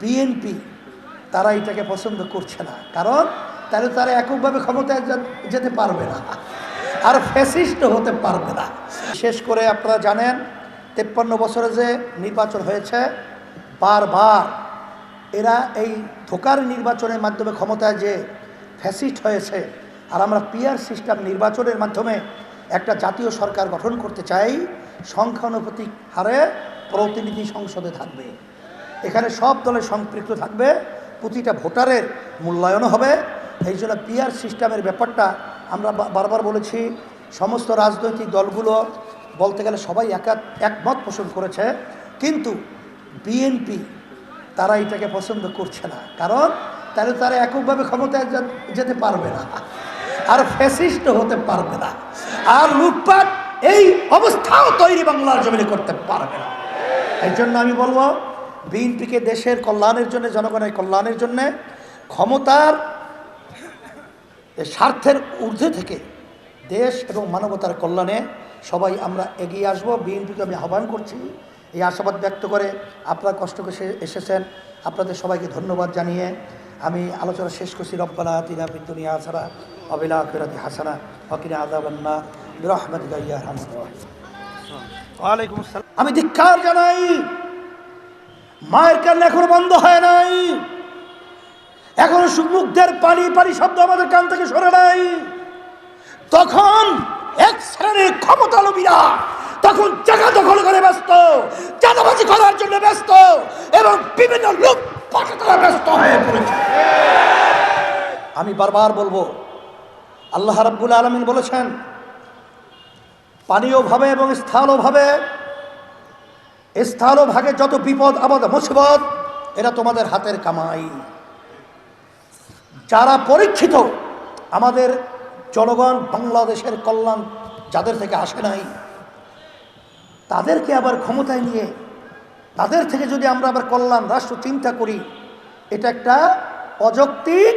BNP তারা এটাকে পছন্দ করছে না। কারণ তাহলে তারা এককভাবে ক্ষমতায় যেতে পারবে না। আর ফ্যাসিস্ট হতে পারবে না। শেষ করে আপনারা জানেন, তেপ্পান্ন বছরে যে নির্বাচন হয়েছে, বারবার এরা এই ধোকার নির্বাচনের মাধ্যমে ক্ষমতায় যে ফ্যাসিস্ট হয়েছে, আর আমরা পিয়ার সিস্টেম নির্বাচনের মাধ্যমে একটা জাতীয় সরকার গঠন করতে চাই, সংখ্যানুপাতিক হারে প্রতিনিধি সংসদে থাকবে। এখানে সব দলের সম্পৃক্ত থাকবে, প্রতিটা ভোটারের মূল্যায়নও হবে। এই জন্য পিয়ার সিস্টেমের ব্যাপারটা আমরা বারবার বলেছি, সমস্ত রাজনৈতিক দলগুলো বলতে গেলে সবাই একা একমত পোষণ করেছে। কিন্তু বিএনপি তারা এটাকে পছন্দ করছে না। কারণ তাহলে তারা এককভাবে ক্ষমতায় যেতে পারবে না। আর ফ্যাসিস্ট হতে পারবে না। আর লুটপাট এই অবস্থাও তৈরি বাংলার জমিনে করতে পারবে না। এই জন্য আমি বলব বিএনপিকে দেশের কল্যাণের জন্য জনগণের কল্যাণের জন্য ক্ষমতার স্বার্থের ঊর্ধ্বে থেকে দেশ এবং মানবতার কল্যাণে সবাই আমরা এগিয়ে আসব। বিএনপিকে আমি আহ্বান করছি। এই আশাবাদ ব্যক্ত করে আপনারা কষ্ট করে এসেছেন। আপনাদের সবাইকে ধন্যবাদ জানিয়ে আমি আলোচনা শেষ করছি। রব্বানা তিনা বিদ্যুনিয়া হাসানা অবিলা ফেরাতি হাসানা হকিনা আদাবান্না রহমত গাইয়া আসসালাম। আমি ধিক্কার জানাই মায়ের কান্না এখনও বন্ধ হয় নাই। এখনও সুমুখদের পানি পানি শব্দ আমাদের কান থেকে সরে নাই। তখন এক শ্রেণির ক্ষমতা লোভীরা তখন জায়গা দখল করে ব্যস্ত, চাঁদাবাজি করার জন্য ব্যস্ত এবং বিভিন্ন লোক পাশে তারা ব্যস্ত হয়ে পড়েছে। আমি বারবার বলব, আল্লাহ রাব্বুল আলমিন বলেছেন পানীয় ভাবে এবং স্থানীয় ভাবে স্থানীয় ভাগে যত বিপদ আপদ মুসিবত, এরা তোমাদের হাতের কামাই। যারা পরীক্ষিত, আমাদের জনগণ বাংলাদেশের কল্যাণ যাদের থেকে আসে নাই, তাদেরকে আবার ক্ষমতায় নিয়ে, তাদের থেকে যদি আমরা আবার কল্যাণ, রাষ্ট্র চিন্তা করি, এটা একটা অযৌক্তিক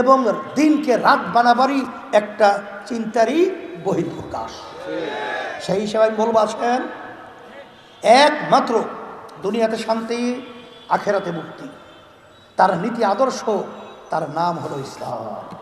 এবং দিনকে রাত বানাবারই একটা চিন্তারই বহিঃপ্রকাশ। সেই হিসাবে আমি বলব, আছেন একমাত্র দুনিয়াতে শান্তি আখেরাতে মুক্তি। তার নীতি আদর্শ তার নাম হলো ইসলাম।